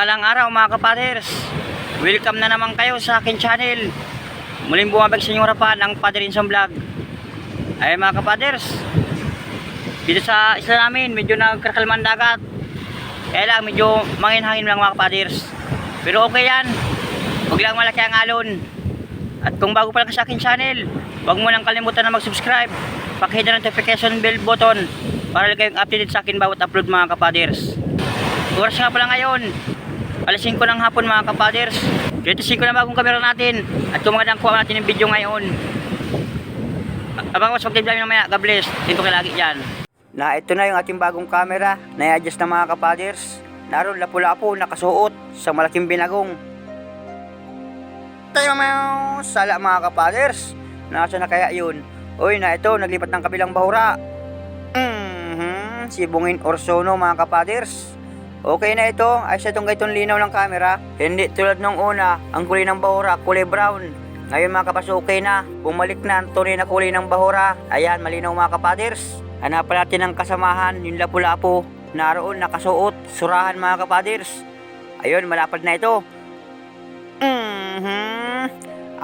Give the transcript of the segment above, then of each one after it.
araw mga kapaders. Welcome na naman kayo sa akin channel. Muling bumabag sa inyong harapan ang Padre Inson Vlog. Ay mga kapaders, dito sa isla namin medyo nagkakalman dagat. Kaya lang medyo mangin-hangin lang mga kapaders. Pero okay yan. Huwag lang malaki ang alon. At kung bago pa lang sa akin channel, huwag mo nang kalimutan na mag-subscribe. Pakihit na notification bell button para lang kayong updated sa akin bawat upload mga kapaders. Oras nga pala ngayon. Alas 5 ng hapon mga kapaders. 25 na bagong kamera natin. At kung magandang kuha natin yung video ngayon. Abang mas mag-time namin mamaya. God bless. Dito kayo lagi dyan. Na ito na yung ating bagong camera na i-adjust ng mga kapaders. Naroon lapu-lapo nakasuot sa malaking binagong. Tayo mga sala mga kapaders. Nasa na kaya yun? Uy na ito, naglipat ng kabilang bahura. Mhm, si Bungin Orsono mga kapaders. Okay na ito, ayos itong gaytong linaw ng camera. Hindi tulad nung una, ang kulay ng bahura, kulay brown. Ngayon mga kapas, okay na. Bumalik na ang tunay na kulay ng bahura. Ayan, malinaw mga kapaders. Hanapan natin ang kasamahan, yung lapu-lapo. Naroon, nakasuot, surahan mga kapaders. Ayun, malapad na ito. Mhm.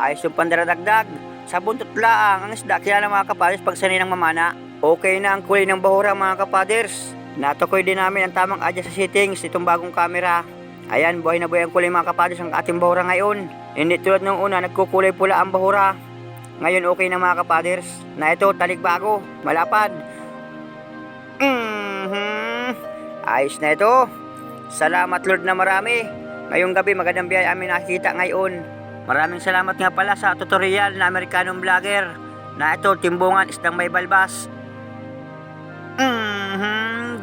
Ayos yung pandaradagdag. Sa buntot laang, ang isda, kilala mga kapaders pag sanay ng mamana. Okay na ang kulay ng bahura mga kapaders. Natukoy din namin ang tamang adjust sa settings itong bagong camera. Ayan, buhay na buhay ang kulay mga kapaders ang ating bahura ngayon. Hindi tulad nung una, nagkukulay pula ang bahura. Ngayon okay na mga kapaders. Na ito, talig bago, malapad. Mhm. Ayos na ito. Salamat Lord na marami. Ngayong gabi magandang biyay amin nakikita ngayon. Maraming salamat nga pala sa tutorial na Amerikanong vlogger na ito timbungan isdang may balbas.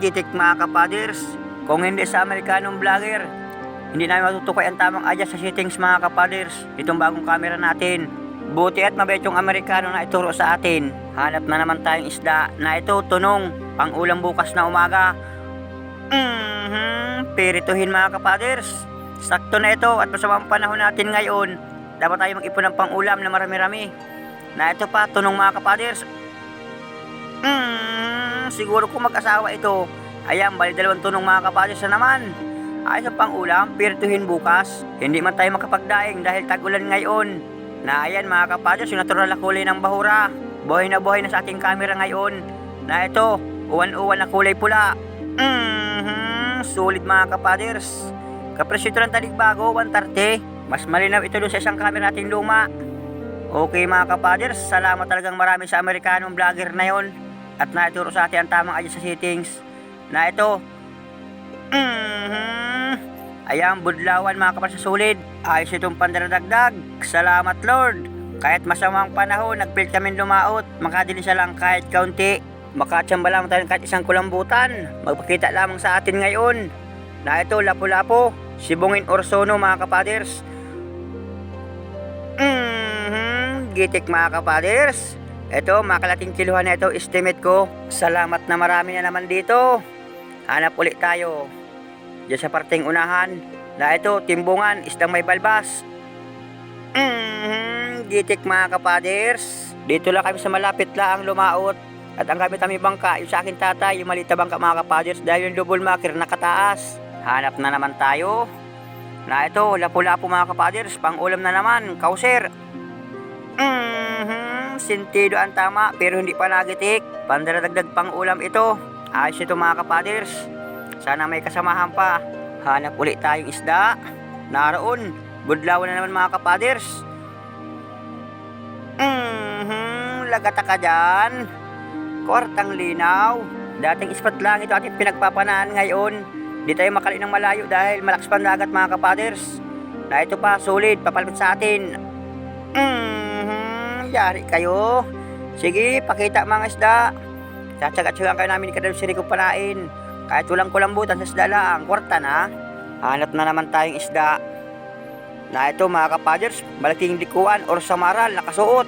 Gitik mga kapaders. Kung hindi sa Amerikanong vlogger, hindi namin matutukoy ang tamang adjust sa settings mga kapaders. Itong bagong camera natin. Buti at mabait yung Amerikano na ituro sa atin. Hanap na naman tayong isda na ito tunong pang ulam bukas na umaga. Mhm, pirituhin mga kapaders. Sakto na ito at masamang panahon natin ngayon. Dapat tayo mag-ipon ng pang-ulam na marami-rami. Na ito pa, tunong mga kapaders. Hmm, siguro kung mag-asawa ito. Ayan, bali dalawang tunong mga kapaders na naman. Ayos ang pang-ulam, pirituhin bukas. Hindi man tayo makapagdaing dahil tag-ulan ngayon. Na ayan mga kapaders, yung natural na kulay ng bahura. Buhay na buhay na sa ating camera ngayon. Na ito, uwan-uwan na kulay pula. Mhm, sulit mga kapaders. Kapresyo ito ng taligbago, 130. Mas malinaw ito doon sa isang camera nating luma. Okay mga kapaders, salamat talagang marami sa Amerikanong vlogger na yon at naituro sa atin ang tamang adjust sa settings na ito. Mhm. Ayan, budlawan mga kapaders sa sulit. Ayos itong pandaradagdag. Salamat Lord. Kahit masamang panahon, nagpilit kami lumaot. Makadili siya lang kahit kaunti. Makatsamba lang tayo kahit isang kulambutan. Magpakita lamang sa atin ngayon. Na ito, lapu-lapo. Sibungin Orsono mga kapaders. Mhm, gitik mga kapaders. Ito, makalating kiluhan na ito, estimate ko. Salamat na marami na naman dito. Hanap ulit tayo. Diyan sa parting unahan. Na ito, timbungan, isdang may balbas. Mhm, gitik mga kapaders. Dito lang kami sa malapit lang lumaot. At ang gamit kami bangka, yung sa akin tatay, yung malita bangka mga kapaders dahil yung double makir nakataas. Hanap na naman tayo. Na ito, lapu-lapu mga kapaders, pang ulam na naman, kauser. Mhm, sentido ang tama pero hindi pa nagitik. Pandaradagdag pang ulam ito. Ayos ito mga kapaders. Sana may kasamahan pa. Hanap ulit tayong isda. Naroon, budlawan na naman mga kapaders. Mhm, lagata ka dyan. Kortang linaw. Dating ispat lang ito ating pinagpapanaan ngayon. Di tayo makali malayo dahil malakas pa ang dagat mga kapaders. Na ito pa, solid, papalapit sa atin. Mhm, yari kayo. Sige, pakita mga isda. Tsatsagat-tsagaan kayo namin kadalo si Rico palain. Kahit walang kulambutan sa isda lang, kwarta na. Hanap na naman tayong isda. Na ito mga kapaders, malaking likuan or samaral nakasuot.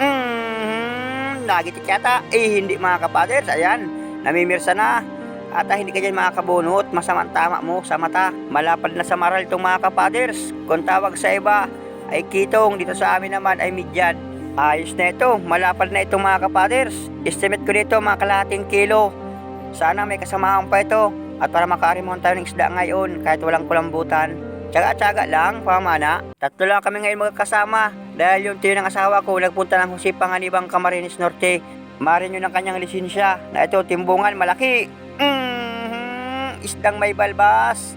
Mhm, nagitik yata. Eh, hindi mga kapaders, ayan. Namimirsa na. At ah, hindi ka dyan makakabunot, masama ang tama mo sa mata. Malapad na sa maral itong mga kapaders. Kung tawag sa iba ay kitong, dito sa amin naman ay midyan. Ayos na ito, malapad na itong mga kapaders. Estimate ko dito mga kalahating kilo. Sana may kasamahan pa ito. at para makarimon tayo ng isda ngayon kahit walang kulambutan. Tsaga-tsaga lang, pamana. Tatlo lang kami ngayon magkasama dahil yung tiyo ng asawa ko nagpunta ng Jose Panganibang Camarines Norte. Marin yun ang kanyang lisensya na ito timbungan malaki. Mhm, isdang may balbas.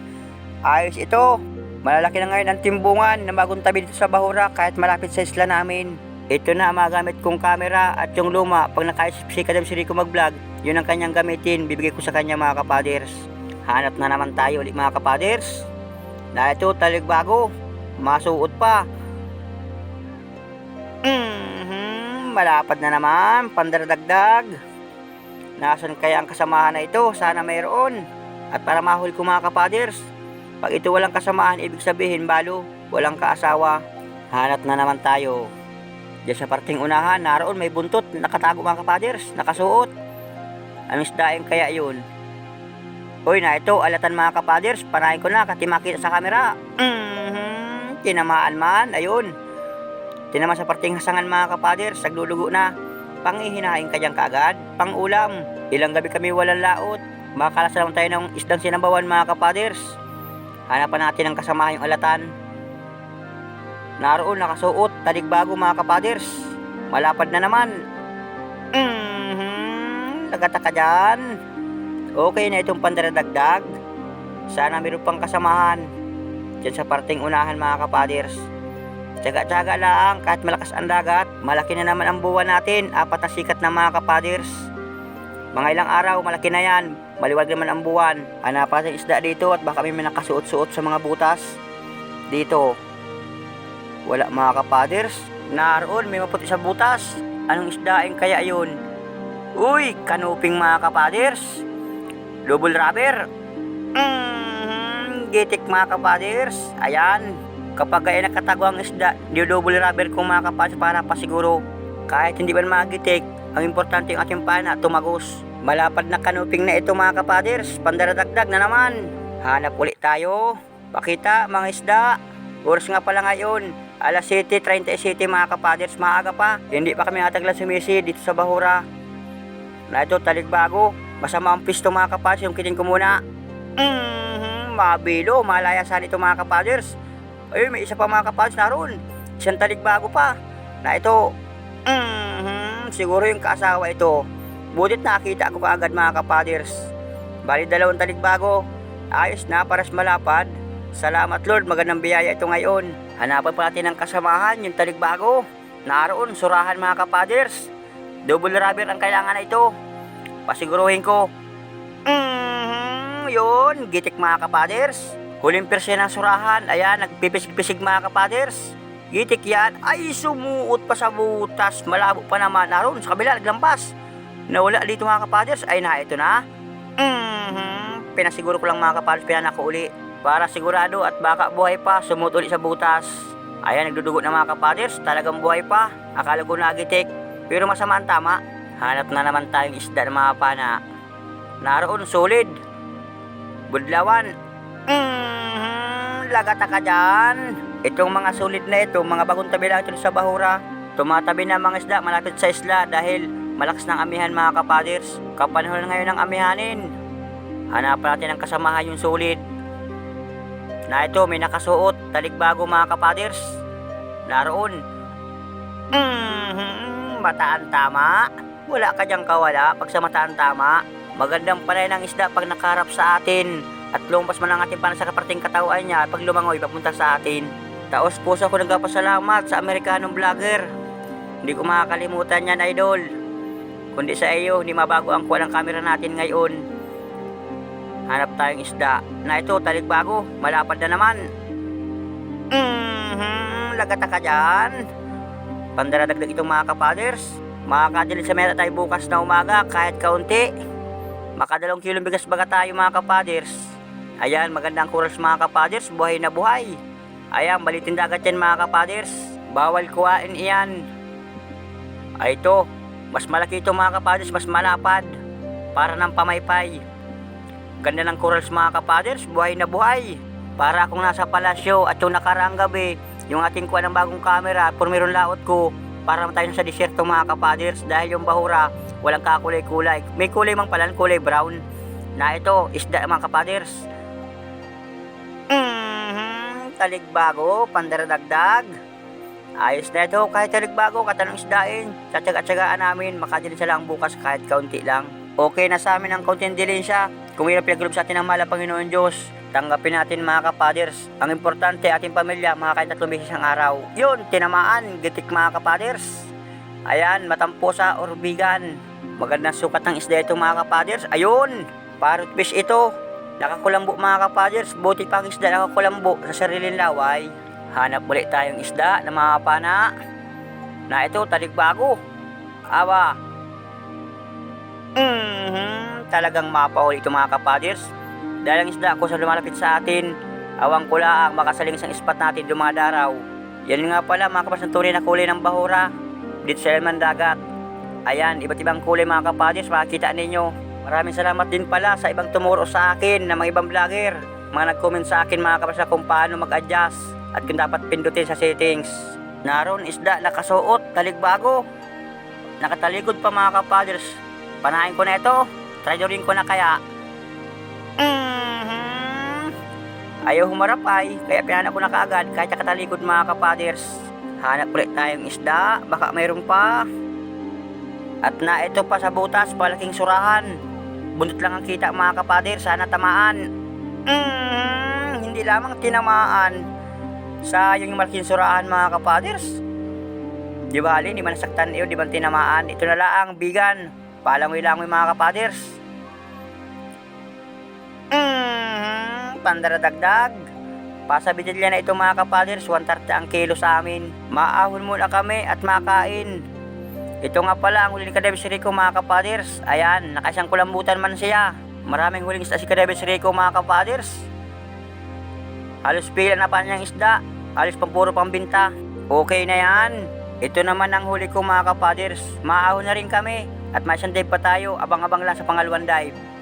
Ayos ito. Malalaki na ngayon ang timbungan na bagong tabi dito sa Bahura kahit malapit sa isla namin. Ito na ang magamit kong camera at yung luma pag nakaisip si Kadam si Rico mag-vlog, yun ang kanyang gamitin, bibigay ko sa kanya mga kapaders. Hanap na naman tayo ulit mga kapaders. Na ito talig bago, masuot pa. Mhm, malapad na naman, pandaradagdag. Nasaan kaya ang kasamahan na ito? Sana mayroon. At para mahuli ko mga kapaders, pag ito walang kasamahan, ibig sabihin balo, walang kaasawa. Hanap na naman tayo. Diyan sa parting unahan, naroon may buntot, nakatago mga kapaders, nakasuot. Anong isdaing kaya yun? Uy na ito, alatan mga kapaders, panahin ko na, kati makita sa camera. Mhm, tinamaan man, ayun. Tinamaan sa parting hasangan mga kapaders, naglulugo na. Pangihinain ka dyan kaagad, pang ulam. Ilang gabi kami walang laot. Makalas naman tayo ng isdang sinambawan mga kapaders. Hanapan natin ang kasama yung alatan. Naroon nakasuot, talig bago mga kapaders. Malapad na naman. Mhm, nagata ka dyan. Okay na itong pandaradagdag. Sana meron pang kasamahan. Diyan sa parting unahan mga kapaders. Tsaga-tsaga lang kahit malakas ang dagat. Malaki na naman ang buwan natin. Apat na sikat na mga kapaders. Mga ilang araw, malaki na yan. Maliwag naman ang buwan. Hanapan ng isda dito at baka may nakasuot-suot sa mga butas. Dito. Wala mga kapaders. Naroon, may maputi sa butas. Anong isdaing kaya yun? Uy, kanuping mga kapaders. Double rubber. Mm, gitik mga kapaders. Ayan. Kapag ay nakatago ang isda, double rubber kung mga kapaders para pasiguro. Kahit hindi man magitik, ang importante yung ating pana tumagos. Malapad na kanuping na ito mga kapaders. Pandaradagdag na naman. Hanap ulit tayo. Pakita mga isda. Oras nga pala ngayon. Alas 7.37 mga kapaders. Maaga pa. Hindi pa kami nataglan sumisi dito sa Bahura. Na ito talig bago. Masama ang pisto mga kapaders. Yung kitin ko muna. Mhm, mabilo. Malayasan ito mga kapaders. Ayun, may isa pa mga kapaders naroon. Isang talig bago pa. Na ito. Mhm, siguro yung kaasawa ito. Butit nakita ko kaagad mga kapaders. Bali dalawang talig bago. Ayos na, paras malapad. Salamat Lord, magandang biyaya ito ngayon. Hanapan pa natin ang kasamahan, yung talig bago. Naroon, surahan mga kapaders. Double rubber ang kailangan na ito. Pasiguruhin ko. Mhm, yun, gitik mga kapaders. Huling persya ng surahan, ayan, nagpipisig-pisig mga kapaders. Gitik yan, ay sumuot pa sa butas, malabo pa naman. Naroon, sa kabila, naglampas. Nawala dito mga kapaders, ay na, ito na. Mhm, pinasiguro ko lang mga kapaders, pinanako uli. Para sigurado at baka buhay pa, sumut uli sa butas. Ayan, nagdudugo na mga kapaders, talagang buhay pa. Akala ko nagitik, pero masama ang tama. Hanap na naman tayong isda ng mga pana. Naroon, solid. Budlawan. Mhm, lagata ka dyan. Itong mga solid na ito, mga bagong tabi lang ito sa Bahura. Tumatabi na mga isda malapit sa isla dahil malakas ng amihan mga kapaders. Kapanahon ngayon ng amihanin. Hanapan natin ang kasamahan yung solid. Na ito, may nakasuot, talig bago mga kapaders. Naroon. Mhm, mataan tama. Wala ka diyang kawala pag sa mataan tama. Magandang panay ng isda pag nakarap sa atin. At lumpas man ang ating pana sa kaparting katawan niya pag lumangoy papunta sa atin. Taos puso ko nagpapasalamat sa Amerikanong vlogger. Hindi ko makakalimutan yan, idol. Kundi sa iyo, hindi mabago ang kuha ng camera natin ngayon. Hanap tayong isda. Na ito, talig bago. Malapad na naman. Mhm, lagata ka dyan. Pandaradagdag itong mga kapaders. Makakadili sa mera tayo bukas na umaga kahit kaunti. Makadalong kilong bigas baga tayo mga kapaders. Ayan, magandang kuras mga kapaders. Buhay na buhay. Ayan, balitin dagat yan mga kapaders. Bawal kuhain iyan. Ay ito, mas malaki ito mga kapaders, mas malapad. Para ng pamaypay. Ganda ng corals mga kapaders, buhay na buhay. Para akong nasa palasyo at yung nakaraang gabi, yung ating kuha ng bagong camera, purmiron laot ko, para tayo sa disyerto mga kapaders dahil yung bahura, walang kakulay-kulay. May kulay mang pala, kulay brown. na ito, isda mga kapaders. Taligbago, pandaradagdag. Ayos na ito, kahit taligbago, katanong isdain. Tsatsaga-tsagaan namin, makadilin sa lang bukas kahit kaunti lang. Okay na sa amin ang kaunting dilin siya. Kung may pinaglob sa atin ng mahal ang Panginoon Diyos, tanggapin natin mga kapaders. Ang importante, ating pamilya, makakain tatlong beses ang araw. Yun, tinamaan, gitik mga kapaders. Ayan, matampo sa orbigan. Magandang sukat ng isda ito mga kapaders. Ayun, parrot fish ito. Nakakulambo mga kapaders. Buti pang isda nakakulambo sa sariling laway. Hanap ulit tayong isda na mga pana. Na ito, taligbago. Awa. Mhm, talagang mapahuli ito mga kapaders. Dahil ang isda ko sa lumalapit sa atin, awang kula ang makasaling isang ispat natin dumadaraw. Yan nga pala mga kapaders ng tunay na kulay ng bahura dito sa Dagat. Ayan, iba't ibang kulay mga kapaders, makikita ninyo. Maraming salamat din pala sa ibang tumuro sa akin na mga ibang vlogger. Mga nag-comment sa akin mga kapaders kung paano mag-adjust at kung dapat pindutin sa settings. Naroon isda nakasuot, taligbago. Nakataligod pa mga kapaders. Panahin ko na ito. Treasuring ko na kaya. Mhm. Ayaw humarap ay, kaya pinanap ko na kaagad kahit nakatalikod mga kapaders. Hanap ulit tayong isda, baka mayroon pa. At na ito pa sa butas, palaking surahan. Buntot lang ang kita mga kapader, sana tamaan. Mm, hindi lamang tinamaan. Sayang yung malaking surahan mga kapaders. Di ba halin, di man nasaktan iyo, di man tinamaan. Ito na lang, bigan. Palangoy-langoy mga kapaders. Mm, pandaradagdag. Pasabidilya na ito mga kapaders, 130 ang kilo sa amin. Maahon muna kami at makain. Ito nga pala ang huling kadebis Rico mga kapaders. Ayan, nakasang kulambutan man siya. Maraming huling isda si kadebis Rico mga kapaders. Halos pila na pa niyang isda. Halos pang puro pambinta. Okay na yan. Ito naman ang huli ko mga kapaders. Maahon na rin kami. At may isang dive pa tayo. Abang-abang lang sa pangalawang dive.